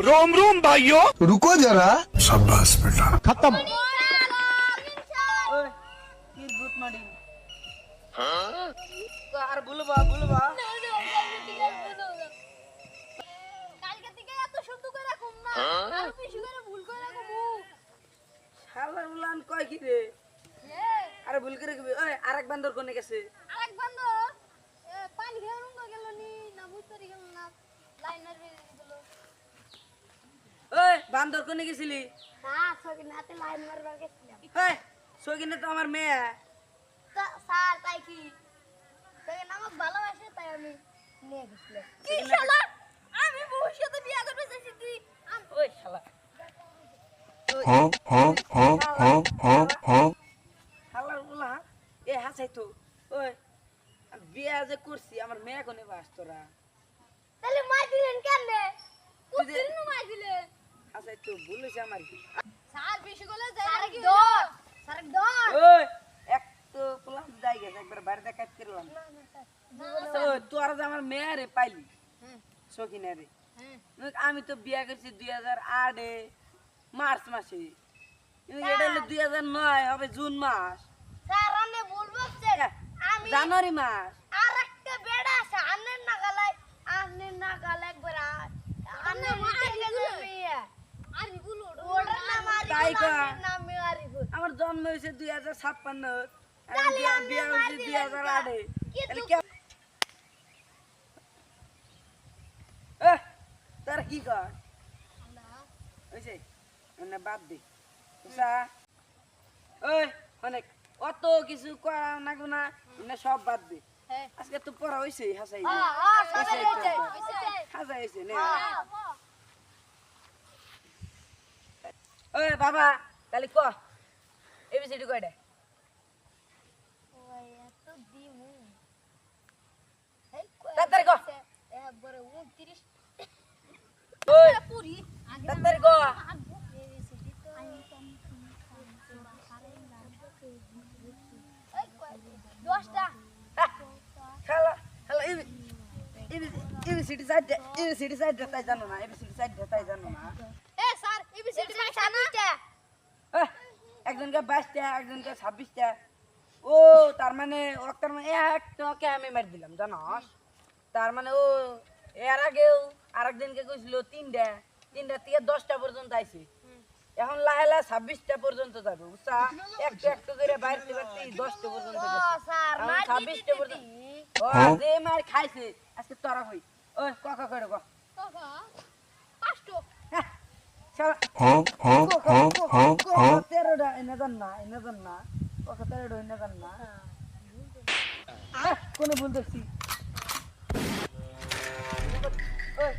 रोम रोम भाइयों रुको जरा खत्म ওই কি গুড মর্নিং আর বলবা বলবা কালকে থেকে এত শুদ্ধ করে রাখুম না আর বেশি করে ভুল করে রাখুম শালার উলান কয় কি রে আরে ভুল করে কবি ওই আরেক বান্দর কোনে গেছে আরেক বন্ধ পানি খেয়ে রুম গেল নি না বুঝতে গেল না লাইনার ওই কোনে গেছিলি? না সকিন হাতে লাইন মারবার গেছিলাম। ওই সকিনে তো আমার মেয়ে। তা স্যার তাই কি? সকিন আমাকে ভালোবাসে তাই আমি নিয়ে গেছিলাম। কি শালা? আমি ভবিষ্যতে বিয়ে করতে চাইছি তুই আম- ওই শালা। শালার উলা এ হাসাই তো। ওই বিয়া যে করছি আমার মেয়ে কোনে বাস তোরা? তাহলে মাই দিলেন কেন কোন মাই দিলেন? হাসাই তো ভুল হয়েছে আমার কি স্যার বেশি করে যায় নাকি দর স্যার দর ওই। এক তো পোলাম যাই গেছে একবার বাড়িতে কাজ করলাম ওই তোরা যে আমার মেয়ে রে পাইলি সকিনা রে আমি তো বিয়া করছি দুই হাজার আটে মার্চ মাসে। এটা হলো দুই হাজার নয় হবে জুন মাস। স্যার আমি বলব আমি জানুয়ারি মাস। তাই আমার জন্ম হয়েছে দুই হাজার ছাপ্পান্ন। বিয়া হয়েছে দুই হাজার আটে। তোরা কি কর হয়েছে বাদ দে। ওই অনেক। অত কিছু করা না গুনা না সব বাদ দে। হ্যাঁ। আজকে তো পড়া হয়েছে হাসাই হ্যাঁ হ্যাঁ হয়েছে হয়েছে নে। হ্যাঁ ওই বাবা তাহলে ক এবিসিডি কয়টা তাড়াতাড়ি কর। একবারে 29 ওই পুরি তাড়াতাড়ি ক এবিসিডি সাইড এবিসিডি সাইড তাই জানো না এবিসিডি সাইড তাই জানো না একজনকে বাইশটা একজনকে ছাব্বিশটা। ও তার মানে ও তার মানে একটাকে আমি মারি দিলাম জানস? তার মানে ও এর আগেও আরেকদিনকে কইছিল তিনটা। তিনটা থেকে দশটা পর্যন্ত আইছে। এখন লাহে লাহে ছাব্বিশটা পর্যন্ত যাবে বুঝছা? একটু একটু করে বাইরতে বাইরতে দশটা পর্যন্ত ও ছাব্বিশটা পর্যন্ত ও যে মার খাইছে আজকে তোরা হই ওই কক করে ক কাকা পাঁচটো হ্যাঁ, শালা ক- ক- ক- ক- ক- তেরোটা এনে দেন না এনে দেন না কক তেরোটা এনে দেন না হ্যাঁ, কোনো ভুল দেখছি হ্যাঁ,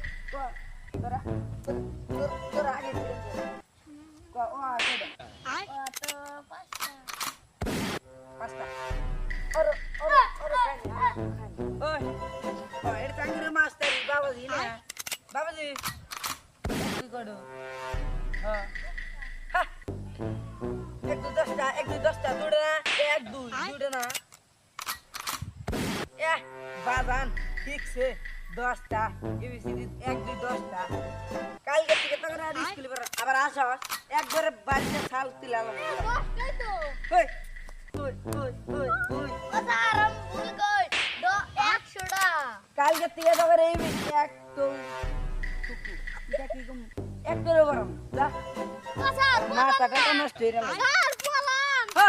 বাবাজি বাবাজি কি করো হ্যাঁ হ্যাঁ এক দুই দশটা এক দুই দশটা দুটো না এক দুই দুটো না। বাজান দশটা এবিসিডি এক দুই দশটা। কালকে থেকে তখন আর স্কুলে আবার আসস একবারে বাড়িতে শাল তুলে আলাম দশটাই তো ওই ওই ওই ওই ওই। ও স্যার আমি ভুল কই? দ একশোটা। কালকে থেকে তখন এই এক তো একবারে বরং যা। মাথা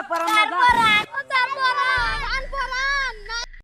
পরাম